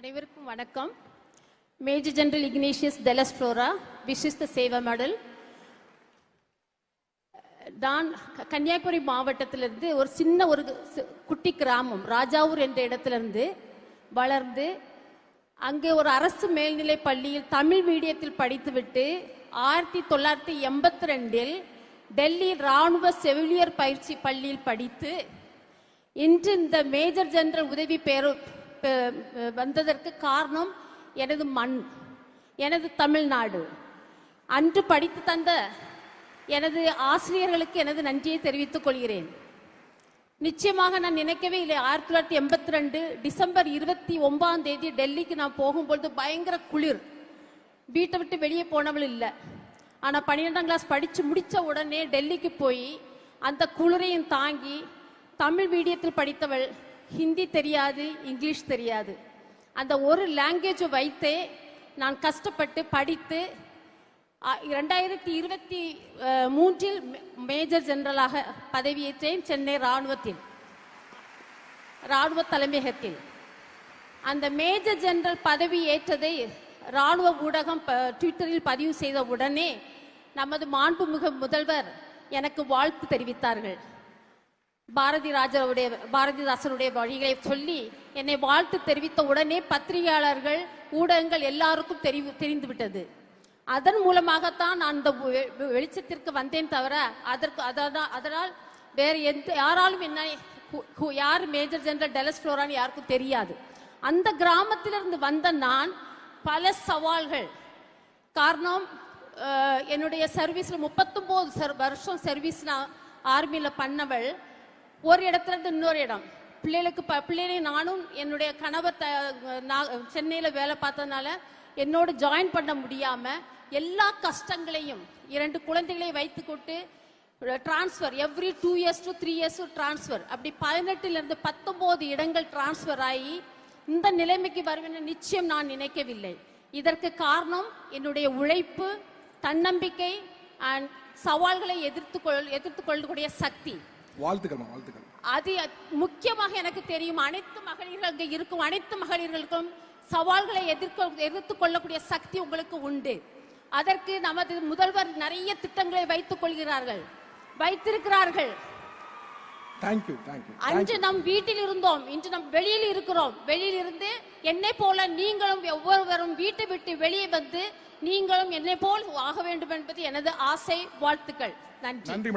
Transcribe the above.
அனைவருக்கும் வணக்கம். Major general Ignatius Delos Flora Vishisht Seva medal. நான் கன்னியாகுமரி மாவட்டத்திலிருந்து ஒரு சின்ன ஒரு குட்டி கிராமம் ராஜாவூர் என்ற இடத்திலிருந்து வளர்ந்து அங்கே ஒரு அரசு மேல்நிலை பள்ளியில் தமிழ் மீடியத்தில் படித்துவிட்டு ஆயிரத்தி தொள்ளாயிரத்தி எண்பத்தி ரெண்டில் டெல்லி ராணுவ செவிலியர் பயிற்சி பள்ளியில் படித்து இன்று இந்த மேஜர் ஜெனரல் உதவி பேரு வந்ததற்கு காரணம் எனது மண் எனது தமிழ்நாடு. அன்று படித்து தந்த எனது ஆசிரியர்களுக்கு எனது நன்றியை தெரிவித்துக் கொள்கிறேன். நிச்சயமாக நான் நினைக்கவே இல்லை. ஆயிரத்தி தொள்ளாயிரத்தி எண்பத்தி ரெண்டு டிசம்பர் இருபத்தி ஒன்பதாம் தேதி டெல்லிக்கு நான் போகும்பொழுது பயங்கர குளிர். வீட்டை விட்டு வெளியே போனவள் இல்லை. ஆனால் பன்னிரெண்டாம் கிளாஸ் படித்து முடித்த உடனே டெல்லிக்கு போய் அந்த குளிரையும் தாங்கி தமிழ் மீடியத்தில் படித்தவள் ஹிந்தி தெரியாது இங்கிலீஷ் தெரியாது அந்த ஒரு லாங்குவேஜை வைத்தே நான் கஷ்டப்பட்டு படித்து ரெண்டாயிரத்தி இருபத்தி மூன்றில் மேஜர் ஜெனரலாக பதவியேற்றேன் சென்னை ராணுவத்தில் ராணுவ தலைமையகத்தில் அந்த மேஜர் ஜெனரல் பதவி ஏற்றதை ராணுவ ஊடகம் ப- ட்விட்டரில் பதிவு செய்த உடனே நமது மாண்புமிகு முதல்வர் எனக்கு வாழ்த்து தெரிவித்தார்கள். பாரதி ராஜருடைய பாரதிதாசனுடைய வழிகளை சொல்லி என்னை வாழ்த்து தெரிவித்த உடனே பத்திரிகையாளர்கள் ஊடகங்கள் எல்லாருக்கும் தெரிவு தெரிந்துவிட்டது. அதன் மூலமாகத்தான் நான் இந்த வெ- வெளிச்சத்திற்கு வந்தேன் தவிர அதற்கு அதனால் அதனால் வேறு எந்த யாராலும் என்ன யார் மேஜர் ஜெனரல் டெலஸ் ஃப்ளோரான்னு யாருக்கும் தெரியாது. அந்த கிராமத்திலிருந்து வந்த நான் பல சவால்கள். காரணம் என்னுடைய சர்வீஸில் முப்பத்தொம்போது சர் வருஷம் சர்வீஸ் நான் ஆர்மியில் பண்ணவள். ஒரு இடத்துல இருந்து இன்னொரு இடம். பிள்ளைகளுக்கு ப பிள்ளைகளை நானும் என்னுடைய கணவர் த நான் சென்னையில் வேலை பார்த்ததுனால என்னோட ஜாயின் பண்ண முடியாமல் எல்லா கஷ்டங்களையும் இரண்டு குழந்தைகளையும் வைத்துக்கொண்டு transfer every two years to three years transfer அப்படி பதினெட்டுலேருந்து பத்தொம்போது இடங்கள் டிரான்ஸ்ஃபர் ஆகி இந்த நிலைமைக்கு வருவேன் நிச்சயம் நான் நினைக்கவில்லை. இதற்கு காரணம் என்னுடைய உழைப்பு தன்னம்பிக்கை அண்ட் சவால்களை எதிர்த்து கொள் எதிர்த்து கொள்ளக்கூடிய சக்தி. வாழ்த்துக்கள்மா வாழ்த்துக்கள். அது முக்கியமாக எனக்கு தெரியும். அனைத்து மகளிர்கள் அங்கே இருக்கும். அனைத்து மகளிர்களுக்கும் சவால்களை எதிர்க்க எதிர்த்து கொள்ளக்கூடிய சக்தி உங்களுக்கு உண்டு. அதற்கு நமது முதல்வர் நிறைய திட்டங்களை வைத்துக் கொள்கிறார்கள். வைத்திருக்கிறார்கள். தேங்க்யூ தேங்க்யூ அன்று நம் வீட்டில் இருந்தோம். இன்று நம் வெளியில் இருக்கிறோம். வெளியில் இருந்து என்னை போல நீங்களும் ஒவ்வொருவரும் வீட்டை விட்டு வெளியே வந்து நீங்களும் என்னை போல் ஆக வேண்டும் என்பது எனது ஆசை வாழ்த்துக்கள். நன்றி. நன்றி